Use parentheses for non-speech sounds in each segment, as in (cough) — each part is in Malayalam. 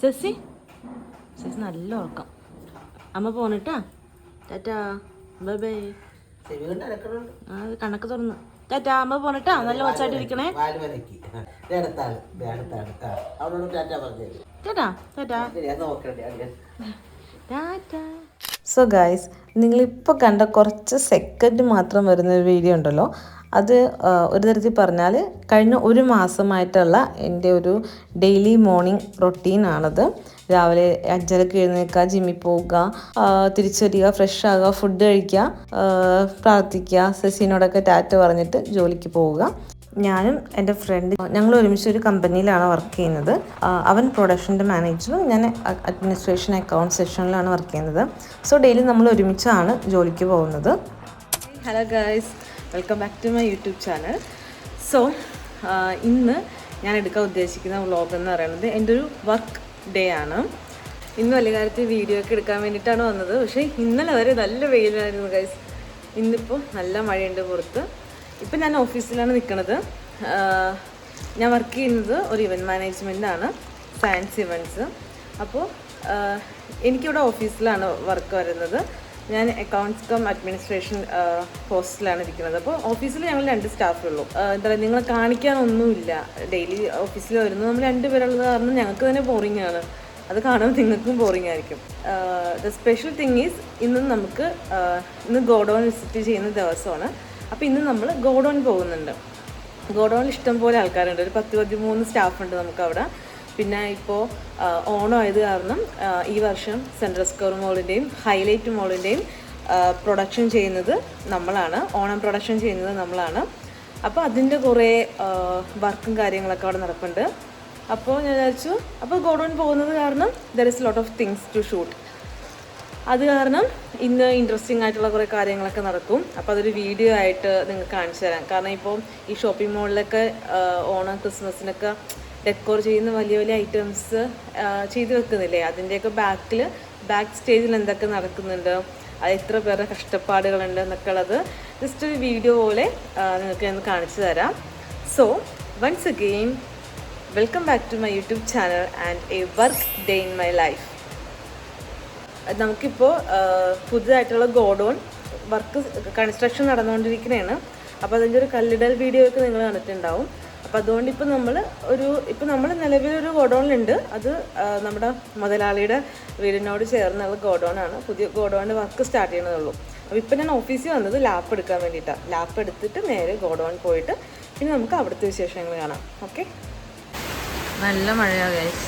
ശശി ശശി നല്ല ഉറക്കം. അമ്മ പോണിട്ടാ? Tata bye bye. ആ കണക്ക് തുറന്ന്. ടാറ്റാ അമ്മ പോണിട്ടാ? നല്ല ഒച്ചായിട്ട് ഇരിക്കണേ. Tata tata tata. So guys നിങ്ങളിപ്പോൾ കണ്ട കുറച്ച് സെക്കൻഡ് മാത്രം വരുന്ന ഒരു വീഡിയോ ഉണ്ടല്ലോ. അത് ഒരു തരത്തിൽ പറഞ്ഞാൽ കഴിഞ്ഞ ഒരു മാസമായിട്ടുള്ള എന്റെ ഒരു ഡെയിലി മോർണിംഗ് റൊട്ടീനാണത്. രാവിലെ അഞ്ചരക്ക് എഴുന്നേൽക്കുക ജിമ്മിൽ പോവുക തിരിച്ചു വരിക ഫ്രഷ് ആകുക ഫുഡ് കഴിക്കുക പ്രാർത്ഥിക്കുക സെസിനോടൊക്കെ ടാറ്റ പറഞ്ഞിട്ട് ജോലിക്ക് പോവുക. ഞാനും എന്റെ ഫ്രണ്ട് ഞങ്ങൾ ഒരുമിച്ച് ഒരു കമ്പനിയിലാണ് വർക്ക് ചെയ്യുന്നത്. അവൻ പ്രൊഡക്ഷന്റെ മാനേജറും ഞാൻ അഡ്മിനിസ്ട്രേഷൻ അക്കൗണ്ട് സെക്ഷനിലാണ് വർക്ക് ചെയ്യുന്നത്. സോ ഡെയിലി നമ്മൾ ഒരുമിച്ചാണ് ജോലിക്ക് പോകുന്നത്. Hello guys welcome back to my YouTube channel so ഇന്ന് ഞാൻ എടുക്കാൻ ഉദ്ദേശിക്കുന്ന വ്ളോഗ് എന്ന് പറയുന്നത് എന്റെ ഒരു വർക്ക് ഡേ ആണ്. ഇന്ന് വലിയ കാര്യത്തിൽ വീഡിയോ ഒക്കെ എടുക്കാൻ വേണ്ടിയിട്ടാണ് വന്നത്. പക്ഷേ ഇന്നലെ വരെ നല്ല വെയിലായിരുന്നു ഗൈസ് ഇന്നിപ്പോൾ നല്ല മഴയുണ്ട് പുറത്ത്. ഇപ്പം ഞാൻ ഓഫീസിലാണ് നിൽക്കുന്നത് ഞാൻ വർക്ക് ചെയ്യുന്നത് ഒരു ഇവന്റ് മാനേജ്മെന്റാണ് സയൻസ് ഇവന്റ്സ് അപ്പോൾ എനിക്കിവിടെ ഓഫീസിലാണ് വർക്ക് വരുന്നത്. ഞാൻ അക്കൗണ്ട്സ് കം അഡ്മിനിസ്ട്രേഷൻ പോസ്റ്റിലാണ് ഇരിക്കുന്നത്. അപ്പോൾ ഓഫീസിൽ ഞങ്ങൾ രണ്ട് സ്റ്റാഫേ ഉള്ളൂ. എന്താ പറയുക നിങ്ങളെ കാണിക്കാനൊന്നുമില്ല. ഡെയിലി ഓഫീസിൽ വരുന്നു നമ്മൾ രണ്ട് പേരുള്ളത് കാരണം ഞങ്ങൾക്ക് തന്നെ ബോറിംഗ് ആണ്. അത് കാണുമ്പോൾ നിങ്ങൾക്കും ബോറിംഗ് ആയിരിക്കും. ദ സ്പെഷ്യൽ തിങ് ഈസ് ഇന്ന് നമുക്ക് ഇന്ന് ഗോഡൗൺ വിസിറ്റ് ചെയ്യുന്ന ദിവസമാണ്. അപ്പോൾ ഇന്ന് നമ്മൾ ഗോഡൗൺ പോകുന്നുണ്ട്. ഗോഡൗണിൽ ഇഷ്ടം പോലെ ആൾക്കാരുണ്ട്. ഒരു പത്ത് പതിമൂന്ന് സ്റ്റാഫ് ഉണ്ട് നമുക്ക് അവിടെ. പിന്നെ ഇപ്പോൾ ഓണം ആയത് കാരണം ഈ വർഷം സെൻട്രൽ സ്കോർ മോളിന്റെയും ഹൈലൈറ്റ് മോളിന്റെയും പ്രൊഡക്ഷൻ ചെയ്യുന്നത് നമ്മളാണ്. ഓണം പ്രൊഡക്ഷൻ ചെയ്യുന്നത് നമ്മളാണ്. അപ്പോൾ അതിന്റെ കുറേ വർക്കും കാര്യങ്ങളൊക്കെ അവിടെ നടക്കുന്നുണ്ട് അപ്പോൾ ഞാൻ വിചാരിച്ചു അപ്പോൾ ഗോഡൗൺ പോകുന്നത് കാരണം there is lot of things to shoot അത് കാരണം ഇന്ന് ഇൻട്രസ്റ്റിംഗ് ആയിട്ടുള്ള കുറേ കാര്യങ്ങളൊക്കെ നടക്കും. അപ്പോൾ അതൊരു വീഡിയോ ആയിട്ട് നിങ്ങൾക്ക് കാണിച്ചു തരാം. കാരണം ഇപ്പോൾ ഈ ഷോപ്പിംഗ് മോളിലൊക്കെ ഓണം ക്രിസ്മസിനൊക്കെ ഡെക്കോർ ചെയ്യുന്ന വലിയ വലിയ ഐറ്റംസ് ചെയ്തു വെക്കുന്നില്ലേ? അതിന്റെയൊക്കെ ബാക്കിൽ ബാക്ക് സ്റ്റേജിൽ എന്തൊക്കെ നടക്കുന്നുണ്ട്? അത് എത്ര പേരുടെ കഷ്ടപ്പാടുകളുണ്ട് എന്നൊക്കെ ഉള്ളത് ജസ്റ്റ് ഒരു വീഡിയോ പോലെ നിങ്ങൾക്ക് ഞാൻ കാണിച്ചു തരാം. So once again welcome back to my YouTube channel and a work day in my life നമുക്കിപ്പോൾ പുതുതായിട്ടുള്ള ഗോഡോൺ വർക്ക് കൺസ്ട്രക്ഷൻ നടന്നുകൊണ്ടിരിക്കുന്നതാണ് അപ്പോൾ അതിന്റെ ഒരു കല്ലിടൽ വീഡിയോ ഒക്കെ നിങ്ങൾ കണ്ടിട്ടുണ്ടാവും. അപ്പോൾ അതുകൊണ്ട് ഇപ്പോൾ നമ്മൾ ഒരു ഇപ്പോൾ നമ്മൾ നിലവിലൊരു ഗോഡൗണിലുണ്ട് അത് നമ്മുടെ മുതലാളിയുടെ വീടിനോട് ചേർന്നുള്ള ഗോഡൗണാണ്. പുതിയ ഗോഡൗണിന്റെ വർക്ക് സ്റ്റാർട്ട് ചെയ്യണതുള്ളൂ അപ്പോൾ ഇപ്പോൾ ഞാൻ ഓഫീസിൽ വന്നത് ലാപ്പ് എടുക്കാൻ വേണ്ടിയിട്ടാണ് ലാപ്പ് എടുത്തിട്ട് നേരെ ഗോഡൗൺ പോയിട്ട് പിന്നെ നമുക്ക് അവിടുത്തെ വിശേഷങ്ങൾ കാണാം. ഓക്കെ? നല്ല മഴയാ ഗൈസ്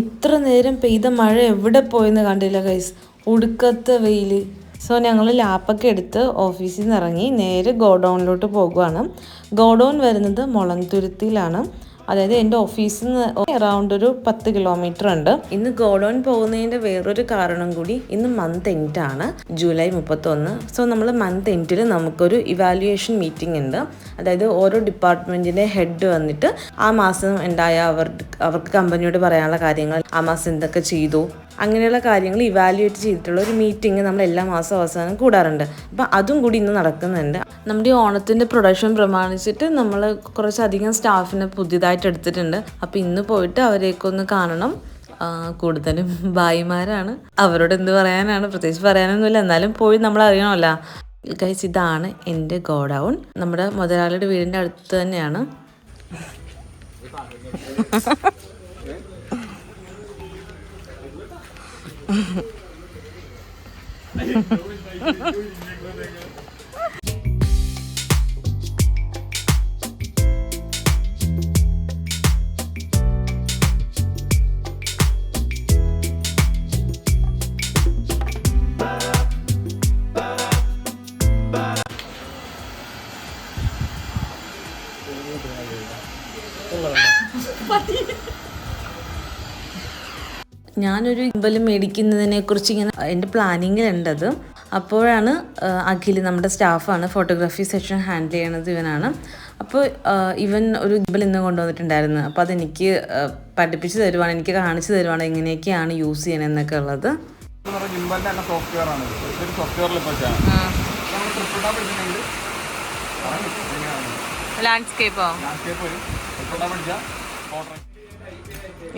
ഇത്ര നേരം പെയ്ത മഴ എവിടെ പോയെന്ന് കണ്ടില്ല ഗൈസ് ഒടുക്കത്തെ വെയിൽ സോ ഞങ്ങൾ ലാപ്പൊക്കെ എടുത്ത് ഓഫീസിൽ നിന്ന് ഇറങ്ങി നേരെ ഗോഡൗണിലോട്ട് പോകുവാണ്. ഗോഡൗൺ വരുന്നത് മുളന്തുരുത്തിയിലാണ്. അതായത് എന്റെ ഓഫീസിൽ നിന്ന് അറൗണ്ട് ഒരു പത്ത് കിലോമീറ്റർ ഉണ്ട്. ഇന്ന് ഗോഡൗൺ പോകുന്നതിന്റെ വേറൊരു കാരണം കൂടി ഇന്ന് മന്ത് എൻഡ് ആണ് ജൂലൈ മുപ്പത്തൊന്ന്. സോ നമ്മൾ മന്ത് എൻഡിൽ നമുക്കൊരു ഇവാലുവേഷൻ മീറ്റിംഗ് ഉണ്ട്. അതായത് ഓരോ ഡിപ്പാർട്ട്മെന്റിന്റെ ഹെഡ് വന്നിട്ട് ആ മാസം ഉണ്ടായ അവർ അവർക്ക് കമ്പനിയോട് പറയാനുള്ള കാര്യങ്ങൾ ആ മാസം എന്തൊക്കെ ചെയ്തു അങ്ങനെയുള്ള കാര്യങ്ങൾ ഇവാലുവേറ്റ് ചെയ്തിട്ടുള്ള ഒരു മീറ്റിംഗ് നമ്മൾ എല്ലാ മാസം അവസാനം കൂടാറുണ്ട്. അപ്പം അതും കൂടി ഇന്ന് നടക്കുന്നുണ്ട്. നമ്മുടെ ഈ ഓണത്തിന്റെ പ്രൊഡക്ഷൻ പ്രമാണിച്ചിട്ട് നമ്മൾ കുറച്ചധികം സ്റ്റാഫിനെ പുതിയതായിട്ട് എടുത്തിട്ടുണ്ട്. അപ്പം ഇന്ന് പോയിട്ട് അവരെയൊക്കെ ഒന്ന് കാണണം കൂടുതലും ഭായിമാരാണ്. അവരോട് എന്ത് പറയാനാണ്? പ്രത്യേകിച്ച് പറയാനൊന്നുമില്ല. എന്നാലും പോയി നമ്മൾ അറിയണമല്ലോ. ഗൈസ് ഇതാണ് എന്റെ ഗോഡൗൺ. നമ്മുടെ മുതലാളിയുടെ വീടിന്റെ അടുത്ത് തന്നെയാണ്. (laughs) Pati. (laughs) ഞാനൊരു ഇമ്പൽ മേടിക്കുന്നതിനെ കുറിച്ച് ഇങ്ങനെ എന്റെ പ്ലാനിങ്ങിലുണ്ടത്. അപ്പോഴാണ് അഖിൽ നമ്മുടെ സ്റ്റാഫാണ് ഫോട്ടോഗ്രാഫി സെക്ഷൻ ഹാൻഡിൽ ചെയ്യണത് ഇവനാണ്. അപ്പോൾ ഇവൻ ഒരു ഇമ്പൽ ഇന്ന് കൊണ്ടുവന്നിട്ടുണ്ടായിരുന്നു. അപ്പോൾ അതെനിക്ക് പഠിപ്പിച്ച് തരുവാണ് എനിക്ക് കാണിച്ചു തരുവാണ് എങ്ങനെയൊക്കെയാണ് യൂസ് ചെയ്യണമെന്നൊക്കെ ഉള്ളത്. സോഫ്റ്റ്വെയർ ആണ്. ഇത്. ഇതൊരു സോഫ്റ്റ്വെയറിൽ ലാൻഡ്സ്കേപ്പോ വരും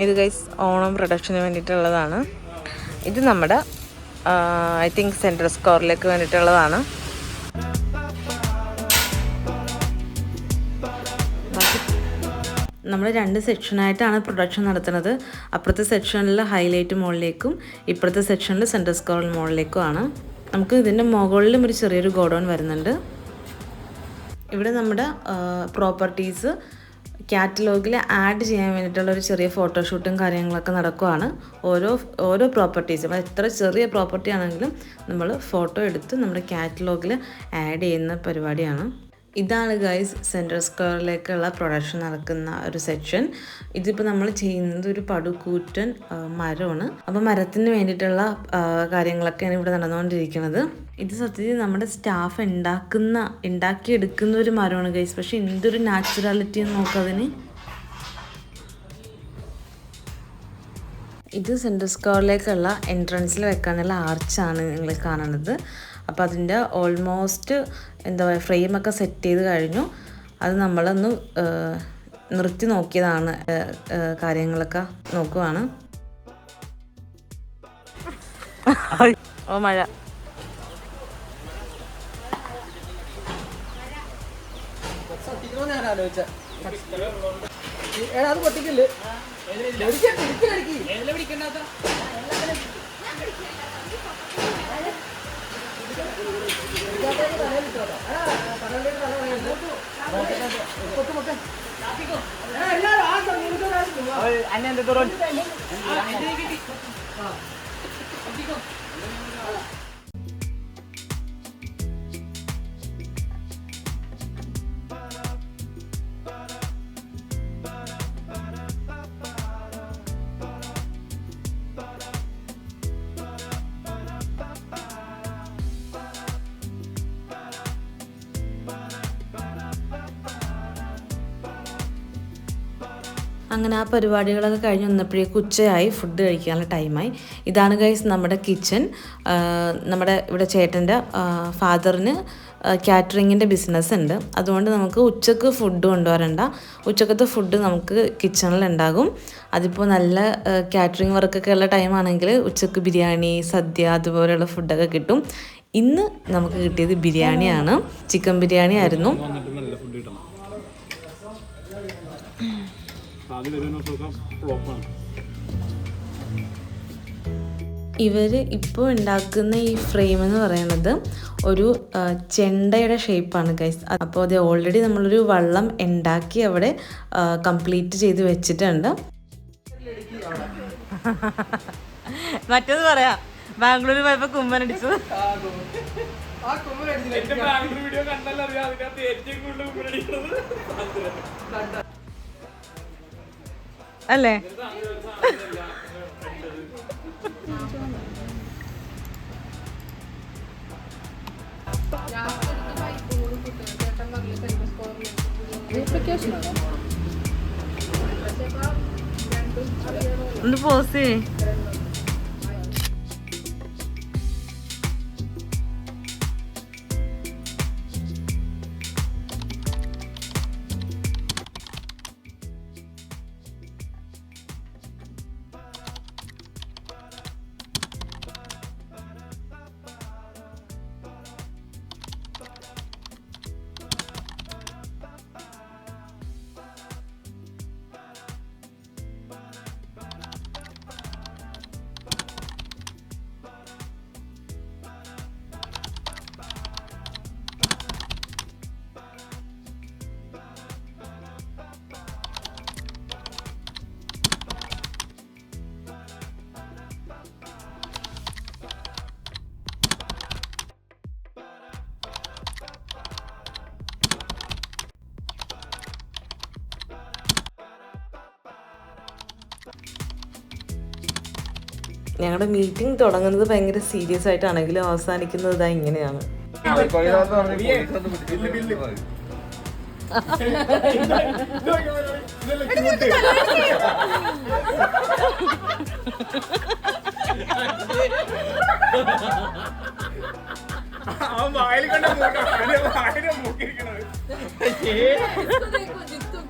ഇത് ഗൈസ് ഓണം പ്രൊഡക്ഷന് വേണ്ടിയിട്ടുള്ളതാണ്. ഇത് നമ്മുടെ ഐ തിങ്ക് സെൻട്രൽ സ്കോറിലേക്ക് വേണ്ടിയിട്ടുള്ളതാണ്. നമ്മൾ രണ്ട് സെക്ഷനായിട്ടാണ് പ്രൊഡക്ഷൻ നടത്തുന്നത്. അപ്പുറത്തെ സെക്ഷനിൽ ഹൈലൈറ്റ് മുകളിലേക്കും ഇപ്പുറത്തെ സെക്ഷനിൽ സെൻട്രൽ സ്കോർ മുകളിലേക്കുമാണ് നമുക്ക് ഇതിന്റെ മുകളിലും ഒരു ചെറിയൊരു ഗോഡൗൺ വരുന്നുണ്ട്. ഇവിടെ നമ്മുടെ പ്രോപ്പർട്ടീസ് കാറ്റലോഗിൽ ആഡ് ചെയ്യാൻ വേണ്ടിയിട്ടുള്ള ഒരു ചെറിയ ഫോട്ടോഷൂട്ടും കാര്യങ്ങളൊക്കെ നടക്കുവാണ്. ഓരോ ഓരോ പ്രോപ്പർട്ടീസും എത്ര ചെറിയ പ്രോപ്പർട്ടി ആണെങ്കിലും നമ്മൾ ഫോട്ടോ എടുത്ത് നമ്മുടെ കാറ്റലോഗിൽ ആഡ് ചെയ്യുന്ന പരിപാടിയാണ്. ഇതാണ് ഗൈസ് സെൻട്രൽ സ്ക്വയറിലേക്കുള്ള പ്രൊഡക്ഷൻ നടക്കുന്ന ഒരു സെക്ഷൻ ഇതിപ്പോൾ നമ്മൾ ചെയ്യുന്നത് ഒരു പടുകൂറ്റൻ മരമാണ്. അപ്പോൾ മരത്തിന് വേണ്ടിയിട്ടുള്ള കാര്യങ്ങളൊക്കെയാണ് ഇവിടെ നടന്നുകൊണ്ടിരിക്കുന്നത്. ഇത് സത്യത്തിൽ നമ്മുടെ സ്റ്റാഫ് ഉണ്ടാക്കുന്ന ഉണ്ടാക്കിയെടുക്കുന്ന ഒരു മരമാണ് ഗൈസ് പക്ഷെ എന്തൊരു നാച്ചുറാലിറ്റി എന്ന് നോക്കതിന് ഇത് സെൻട്രൽ സ്ക്വയറിലേക്കുള്ള എൻട്രൻസിൽ വെക്കാനുള്ള ആർച്ചാണ് നിങ്ങൾ കാണുന്നത്. അപ്പോൾ അതിന്റെ ഓൾമോസ്റ്റ് എന്താ പറയുക ഫ്രെയിമൊക്കെ സെറ്റ് ചെയ്ത് കഴിഞ്ഞു. അത് നമ്മളൊന്ന് നിർത്തി നോക്കിയതാണ് കാര്യങ്ങളൊക്കെ നോക്കുവാണ്. ഓ മഴ. ഏടാ അത് പൊട്ടിക്കില്ല? ಅನ್ನ അങ്ങനെ ആ പരിപാടികളൊക്കെ കഴിഞ്ഞ് വന്നപ്പോഴേക്ക് ഉച്ചയായി ഫുഡ് കഴിക്കാനുള്ള ടൈമായി ഇതാണ് ഗൈസ് നമ്മുടെ കിച്ചൺ നമ്മുടെ ഇവിടെ ചേട്ടന്റെ ഫാദറിന് കാറ്ററിങ്ങിന്റെ ബിസിനസ് ഉണ്ട്. അതുകൊണ്ട് നമുക്ക് ഉച്ചയ്ക്ക് ഫുഡ് കൊണ്ടുവരണ്ട. ഉച്ചക്കത്തെ ഫുഡ് നമുക്ക് കിച്ചണിൽ ഉണ്ടാകും. അതിപ്പോൾ നല്ല കാറ്ററിംഗ് വർക്കൊക്കെ ഉള്ള ടൈമാണെങ്കിൽ ഉച്ചയ്ക്ക് ബിരിയാണി സദ്യ അതുപോലെയുള്ള ഫുഡൊക്കെ കിട്ടും. ഇന്ന് നമുക്ക് കിട്ടിയത് ബിരിയാണിയാണ്. ചിക്കൻ ബിരിയാണി ആയിരുന്നു വന്നിട്ട് നല്ല ഫുഡ് കിട്ടണം ആദ്യം വരുന്ന സുഖം ഫ്ലോപ്പാണ് ഇവർ ഇപ്പോൾ ഉണ്ടാക്കുന്ന ഈ ഫ്രെയിം എന്ന് പറയുന്നത് ഒരു ചെണ്ടയുടെ ഷേപ്പാണ് ഗൈസ് അപ്പോൾ അത് ഓൾറെഡി നമ്മളൊരു വള്ളം ഉണ്ടാക്കി അവിടെ കംപ്ലീറ്റ് ചെയ്ത് വെച്ചിട്ടുണ്ട്. മറ്റേത് പറയാ. ബാംഗ്ലൂർ പോയപ്പോ കുമ്മനടിച്ചു വീഡിയോ കണ്ടല്ലോ ഏറ്റവും കൂടുതൽ അല്ലേ? ഒന്ന് പോസ് ചെയ്യേ. ഞങ്ങളുടെ മീറ്റിംഗ് തുടങ്ങുന്നത് ഭയങ്കര സീരിയസ് ആയിട്ടാണെങ്കിലും അവസാനിക്കുന്നത് ഇതാ ഇങ്ങനെയാണ്. അവൻ വായിൽ കണ്ട മൂക്കാണ് വായിൽ മൂക്കിരിക്കണത്.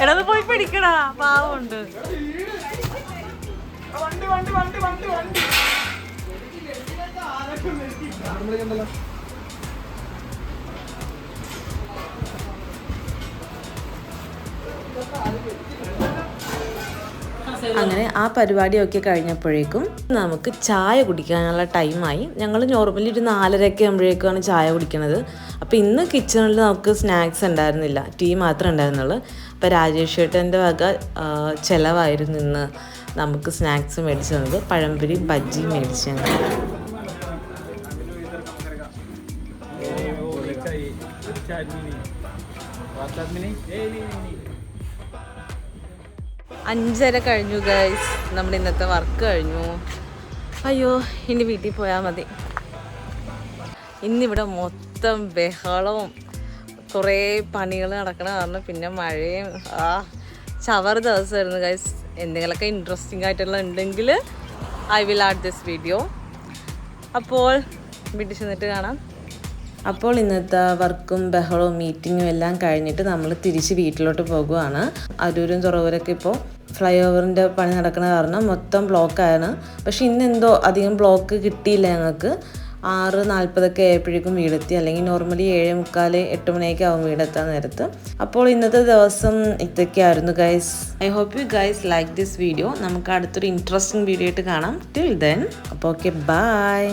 അവിടെ പോയി പിടിക്കടാ. പാവമുണ്ട്. വണ്ടി. അങ്ങനെ ആ പരിപാടിയൊക്കെ കഴിഞ്ഞപ്പോഴേക്കും നമുക്ക് ചായ കുടിക്കാനുള്ള ടൈമായി. ഞങ്ങൾ നോർമലി ഒരു നാലരയൊക്കെ ആകുമ്പോഴേക്കാണ് ചായ കുടിക്കുന്നത് അപ്പോൾ ഇന്ന് കിച്ചണിൽ നമുക്ക് സ്നാക്സ് ഉണ്ടായിരുന്നില്ല. ടീ മാത്രമേ ഉണ്ടായിരുന്നുള്ളൂ. അപ്പോൾ രാജേഷ് ചേട്ടന്റെ വക ചിലവായിരുന്നു ഇന്ന് നമുക്ക് സ്നാക്സ് മേടിച്ചു തന്നത്. പഴംപൊരി ബജ്ജി മേടിച്ചു ഞങ്ങൾ അഞ്ചര കഴിഞ്ഞു ഗൈസ് നമ്മുടെ ഇന്നത്തെ വർക്ക് കഴിഞ്ഞു. അയ്യോ ഇനി വീട്ടിൽ പോയാൽ മതി. ഇന്നിവിടെ മൊത്തം ബഹളവും കുറേ പണികൾ നടക്കണ കാരണം പിന്നെ മഴയും ആ ചവർ ദിവസമായിരുന്നു ഗൈസ് എന്തെങ്കിലുമൊക്കെ ഇൻട്രസ്റ്റിംഗ് ആയിട്ടുള്ള ഉണ്ടെങ്കിൽ I will add this video അപ്പോൾ വീട്ടിൽ ചെന്നിട്ട് കാണാം. അപ്പോൾ ഇന്നത്തെ വർക്കും ബഹളവും മീറ്റിങ്ങും എല്ലാം കഴിഞ്ഞിട്ട് നമ്മൾ തിരിച്ച് വീട്ടിലോട്ട് പോകുവാണ്. അരൂരും തുറവൂരൊക്കെ ഇപ്പോൾ ഫ്ലൈ ഓവറിന്റെ പണി നടക്കുന്ന കാരണം മൊത്തം ബ്ലോക്കാണ്. പക്ഷെ ഇന്ന് എന്തോ അധികം ബ്ലോക്ക് കിട്ടിയില്ല ഞങ്ങൾക്ക്. ആറ് നാൽപ്പതൊക്കെ ആയപ്പോഴേക്കും വീടെത്തി. അല്ലെങ്കിൽ നോർമലി ഏഴ് മുക്കാൽ എട്ട് മണിയൊക്കെ ആവും വീടെത്താൻ നേരത്ത്. അപ്പോൾ ഇന്നത്തെ ദിവസം ഇതൊക്കെയായിരുന്നു guys I hope you guys like this video നമുക്ക് അടുത്തൊരു ഇൻട്രസ്റ്റിംഗ് വീഡിയോ ആയിട്ട് കാണാം. ടിൽ ദെൻ അപ്പോൾ ഓക്കെ ബൈ